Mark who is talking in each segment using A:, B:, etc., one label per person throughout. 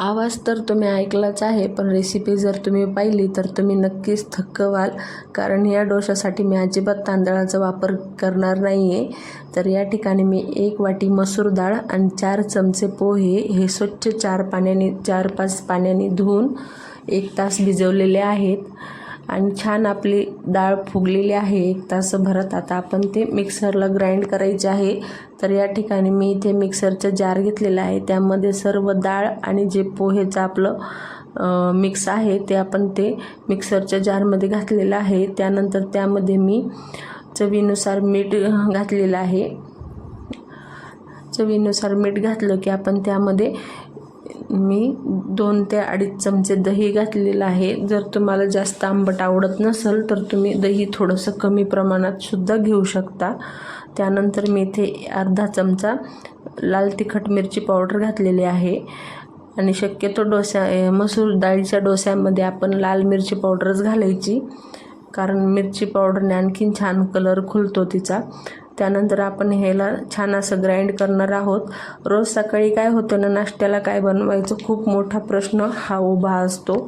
A: आवाज तर तुम्ही ऐकलाच आहे पण रेसिपी जर तुम्ही पाहिली तर तुम्ही नक्कीच थक्क व्हाल कारण या डोशासाठी मी अजिबात तांदळाचा वापर करणार नाही आहे तर या ठिकाणी मी एक वाटी मसूर डाळ आणि चार चमचे पोहे हे स्वच्छ चार पाण्याने चार पाच पाण्याने धुवून एक तास भिजवलेले आहेत. आणि छान आपली डाळ फुगलेली आहे. एक तासभरात आता आपण ते मिक्सरला ग्राइंड करायचे आहे. तर या ठिकाणी मी इथे मिक्सरचा जार घेतलेला आहे. त्यामध्ये सर्व डाळ आणि जे पोहेचं आपलं मिक्स आहे ते आपण ते मिक्सरच्या जारमध्ये घातलेलं आहे. त्यानंतर त्यामध्ये मी चवीनुसार मीठ घातलेलं आहे. चवीनुसार मीठ घातलं की आपण त्यामध्ये मी दोन ते अडीच चमचे दही घातलेलं आहे. जर तुम्हाला जास्त आंबट आवडत नसेल तर तुम्ही दही थोडंसं कमी प्रमाणात सुद्धा घेऊ शकता. त्यानंतर मी इथे अर्धा चमचा लाल तिखट मिरची पावडर घातलेली आहे. आणि शक्यतो डोसा मसूर डाळीच्या डोस्यामध्ये आपण लाल मिरची पावडरच घालायची. कारण मिरची पावडरने आणखीन छान कलर खुलतो तिचा. त्यानंतर आपण ह्याला छान असं ग्राइंड करणार आहोत. रोज सकाळी काय होतं ना नाश्त्याला काय बनवायचं खूप मोठा प्रश्न हा उभा असतो.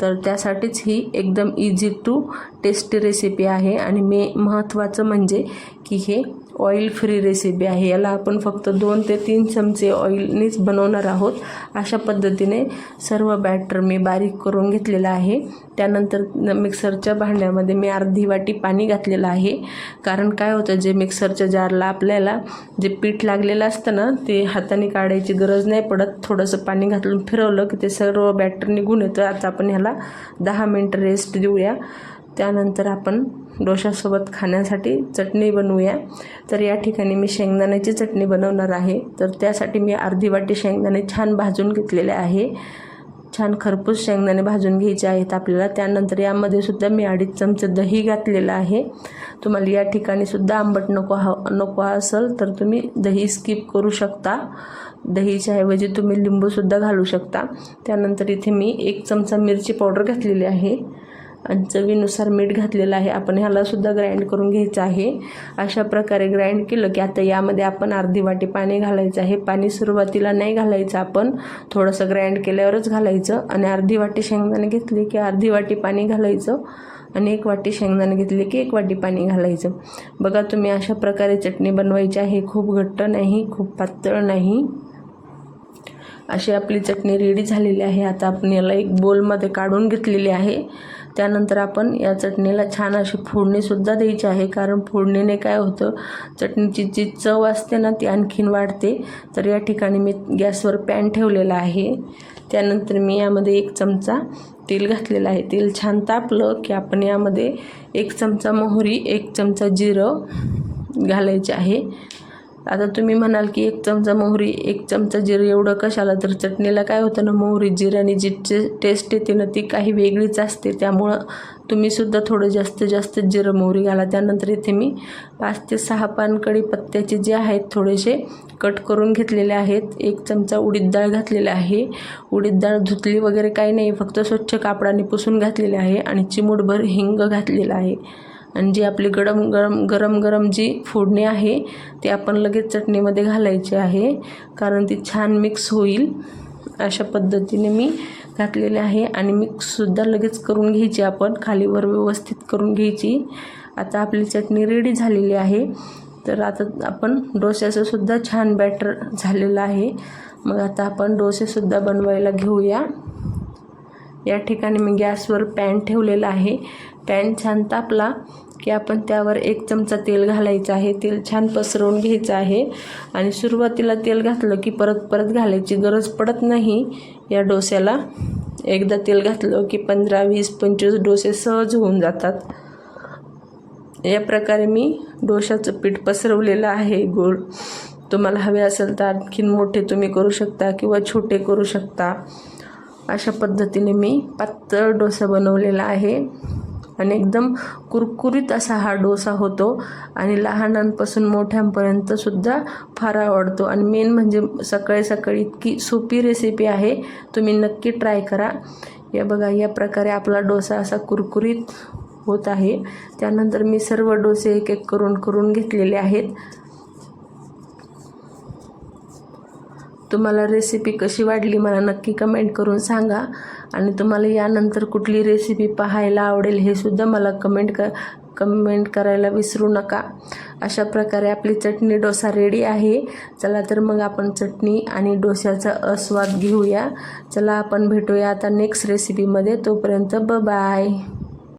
A: तर त्यासाठीच ही एकदम इझी टू टेस्टी रेसिपी आहे. आणि मे महत्त्वाचं म्हणजे की हे ऑइल फ्री रेसिपी आहे. याला आपण फक्त दोन ते तीन चमचे ऑइलनेच बनवणार आहोत. अशा पद्धतीने सर्व बॅटर मी बारीक करून घेतलेलं आहे. त्यानंतर मिक्सरच्या भांड्यामध्ये मी अर्धी वाटी पाणी घातलेलं आहे. कारण काय होतं जे मिक्सर मिक्सरच्या जारला आपल्याला जे पीठ लागलेलं असतं ना ते हाताने काढायची गरज नाही पडत. थोडंसं पाणी घातलून फिरवलं की ते सर्व बॅटर निघून येतं. आता आपण ह्याला दहा मिनटं रेस्ट देऊया. त्यानंतर आपण डोशासोबत खाण्यासाठी चटणी बनवूया. तर या ठिकाणी मी शेंगदाण्याची चटणी बनवणार आहे. तर त्यासाठी मी अर्धी वाटी शेंगदाणे छान भाजून घेतलेले आहे. छान खरपूस शेंगदाणे भाजून घ्यायचे आहेत आपल्याला. त्यानंतर यामध्ये सुद्धा मी अडीच चमचे दही घातलेलं आहे. तुम्हाला या ठिकाणी सुद्धा आंबट नको हा नको असेल तर तुम्ही दही स्किप करू शकता. दहीच्या ऐवजी तुम्ही लिंबूसुद्धा घालू शकता. त्यानंतर इथे मी एक चमचा मिरची पावडर घातलेली आहे. आणि चवीनुसार मीठ घातलेलं आहे. आपण ह्यालासुद्धा ग्राइंड करून घ्यायचं आहे. अशा प्रकारे ग्राइंड केलं की आता यामध्ये आपण अर्धी वाटी पाणी घालायचं आहे. पाणी सुरुवातीला नाही घालायचं आपण. थोडंसं ग्राइंड केल्यावरच घालायचं. आणि अर्धी वाटी शेंगदाणे घेतली की अर्धी वाटी पाणी घालायचं. आणि एक वाटी शेंगदाणे घेतले की एक वाटी पाणी घालायचं. बघा तुम्ही अशा प्रकारे चटणी बनवायची आहे. खूप घट्ट नाही खूप पातळ नाही. अशी आपली चटणी रेडी झालेली आहे. आता आपण याला एक बोलमध्ये काढून घेतलेली आहे. त्यानंतर आपण या चटणीला छान अशी फोडणीसुद्धा द्यायची आहे. कारण फोडणीने काय होतं चटणीची जी चव असते ना ती आणखीन वाढते. तर या ठिकाणी मी गॅसवर पॅन ठेवलेला आहे. त्यानंतर मी यामध्ये एक चमचा तेल घातलेलं आहे. तेल छान तापलं की आपण यामध्ये एक चमचा मोहरी एक चमचा जिरं घालायचे आहे. आता तुम्ही म्हणाल की एक चमचा मोहरी एक चमचा जिरं एवढं कशाला? तर चटणीला काय होतं ना मोहरी जिऱ्याने जी टेस्ट येते ना ती काही वेगळीच असते. त्यामुळं तुम्हीसुद्धा थोडं जास्तीत जास्त जिरं मोहरी घाला. त्यानंतर इथे मी पाच ते सहा पान कढीपत्त्याचे जे आहेत थोडेसे कट करून घेतलेले आहेत. एक चमचा उडीद डाळ घातलेला आहे. उडीद डाळ धुतली वगैरे काही नाही फक्त स्वच्छ कापडाने पुसून घातलेले आहे आणि चिमूटभर हिंग घातलेला आहे. आणि जी आपली गरम गरम गरम गरम जी फोडणी आहे ती आपण लगेच चटणीमध्ये घालायची आहे कारण ती छान मिक्स होईल. अशा पद्धतीने मी घातलेले आहे आणि मिक्ससुद्धा लगेच करून घ्यायची आपण. खालीवर व्यवस्थित करून घ्यायची. आता आपली चटणी रेडी झालेली आहे. तर आता आपण डोश्याचं सुद्धा छान बॅटर झालेलं आहे. मग आता आपण डोसेसुद्धा बनवायला घेऊया. या ठिकाणी मी गॅसवर पॅन ठेवलेला आहे. पॅन छान तापला. की आपण त्यावर एक चमचा तेल घालायचं आहे. तेल छान पसरवून घ्यायचं आहे. आणि सुरुवातीला तेल घातलं की परत परत घालायची गरज पडत नाही. या डोस्याला एकदा तेल घातलं की पंधरा वीस पंचवीस डोसे सहज होऊन जातात. या प्रकारे मी डोशाचं पीठ पसरवलेलं आहे. गोल. तुम्हाला हवे असेल तर आणखीन मोठे तुम्ही करू शकता किंवा छोटे करू शकता. अशा पद्धतीने मी पातळ डोसा बनवलेला आहे. आणि एकदम कुरकुरीत असा हा डोसा होतो. आणि लहानांपासून मोठ्यांपर्यंत सुद्धा फार आवडतो. आणि मेन म्हणजे सकाळी सकाळी इतकी सोपी रेसिपी आहे. तुम्ही नक्की ट्राय करा. या बघा या प्रकारे आपला डोसा असा कुरकुरीत होत आहे. त्यानंतर मी सर्व डोसे एक एक करून करून घेतलेले आहेत. तुम्हाला रेसिपी कशी वाटली मला नक्की कमेंट करून सांगा. आणि तुम्हाला यानंतर कुठली रेसिपी पाहायला आवडेल हे सुद्धा मला कमेंट क कमेंट करायला विसरू नका. अशा प्रकारे आपली चटणी डोसा रेडी आहे. चला तर मग आपण चटणी आणि डोस्याचा आस्वाद घेऊया. चला आपण भेटूया आता नेक्स्ट रेसिपीमध्ये तोपर्यंत ब बाय